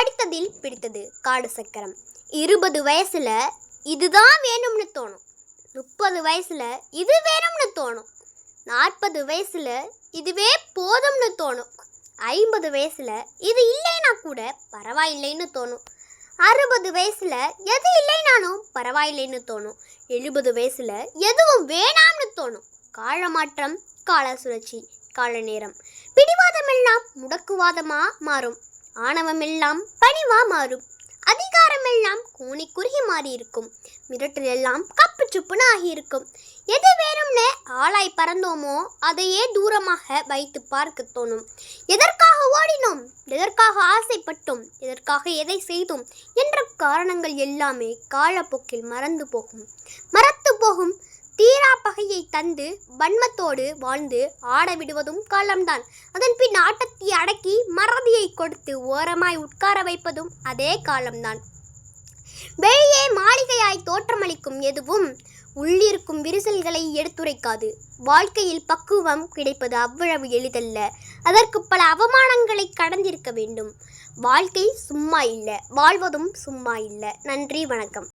படித்ததில் பிடித்தது காடு சக்கரம் இருபது வயசில் இதுதான் வேணும்னு தோணும். முப்பது வயசில் இது வேணும்னு தோணும். நாற்பது வயசில் இதுவே போதும்னு தோணும். ஐம்பது வயசில் இது இல்லைனா கூட பரவாயில்லைன்னு தோணும். அறுபது வயசில் எது இல்லைனாலும் பரவாயில்லைன்னு தோணும். எழுபது வயசில் எதுவும் வேணாம்னு தோணும். காலமாற்றம் கால சுழற்சி கால நேரம். பிடிவாதமெல்லாம் முடக்குவாதமாக மாறும். ஆணவமெல்லாம் பணிவா மாறும் அதிகாரமெல்லாம் கூனி குறுகி மாறியிருக்கும். மிரட்டல் எல்லாம் கப்பு சுப்புன்னு ஆகியிருக்கும் எது வேணும்னு ஆளாய் பறந்தோமோ அதையே தூரமாக வைத்து பார்க்க தோணும். எதற்காக ஓடினோம்? எதற்காக ஆசைப்பட்டோம்? எதற்காக எதை செய்தோம்? என்ற காரணங்கள் எல்லாமே காலப்போக்கில் மறந்து போகும். மறத்து போகும். தந்து வன்மத்தோடு வாழ்ந்து ஆட விடுவதும் காலம்தான் அதன் பின் ஆட்டத்தை அடக்கி மறதியை கொடுத்து ஓரமாய் உட்கார வைப்பதும் அதே காலம்தான். வெளியே மாளிகையாய் தோற்றமளிக்கும் எதுவும் உள்ளிருக்கும் விரிசல்களை எடுத்துரைக்காது. வாழ்க்கையில் பக்குவம் கிடைப்பது அவ்வளவு எளிதல்ல. அதற்கு பல அவமானங்களை கடந்திருக்க வேண்டும். வாழ்க்கை சும்மா இல்லை. வாழ்வதும் சும்மா இல்லை. நன்றி வணக்கம்.